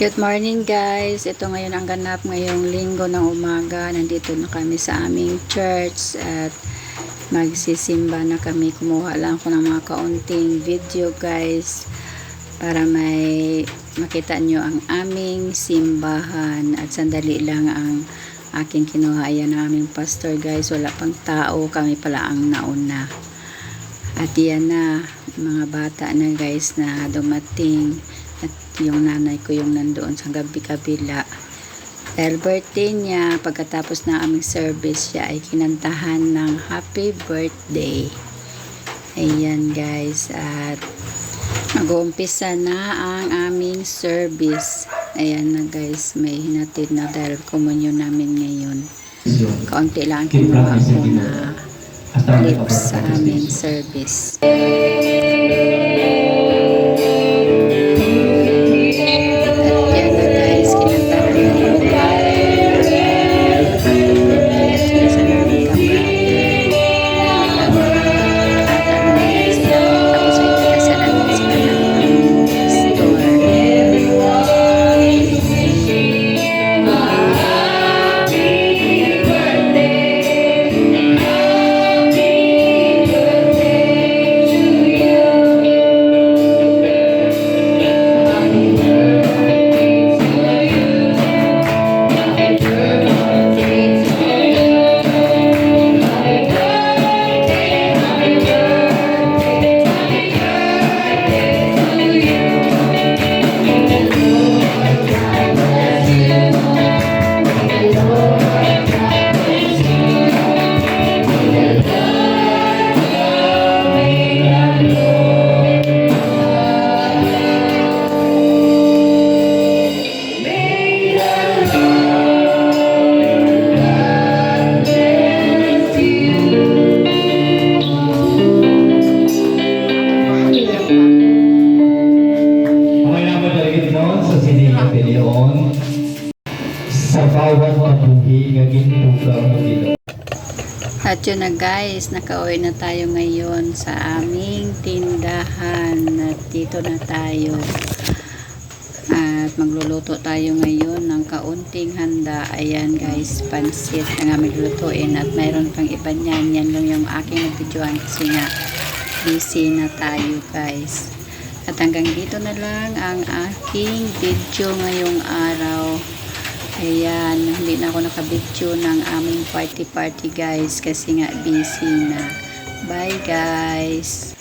Good morning guys. Ito ngayon ang ganap ngayong linggo ng umaga. Nandito na kami sa aming church at magsisimba na kami. Kumuha lang ako ng mga kaunting video guys para may makita nyo ang aming simbahan at sandali lang ang aking kinuha. Ayan ang aming pastor guys. Wala pang tao. Kami pala ang nauna. At yan na mga bata na guys na dumating at yung nanay ko yung nandoon sa gabi kabila dahil birthday niya pagkatapos ng aming service siya ay kinantahan ng happy birthday ayan guys at mag-uumpisa na ang aming service ayan na guys may hinatid na dahil komunyon namin ngayon kaunti lang ang kinuha ko na clips sa aming service Yan sa bawat kabuhi nga gintugang mo dito. At yun na guys, nakauwi na tayo ngayon sa aming tindahan. At dito na tayo. At magluluto tayo ngayon ng kaunting handa. Ayan guys, pansit na nga maglulutuin. At mayroon pang iba niyan. Yan lang yung aking nagvideoan kasi nga busy na tayo guys. At hanggang dito na lang ang aking video ngayong araw. Ayan, hindi na ako nakabidyo ng aming party party guys kasi nga busy na. Bye guys!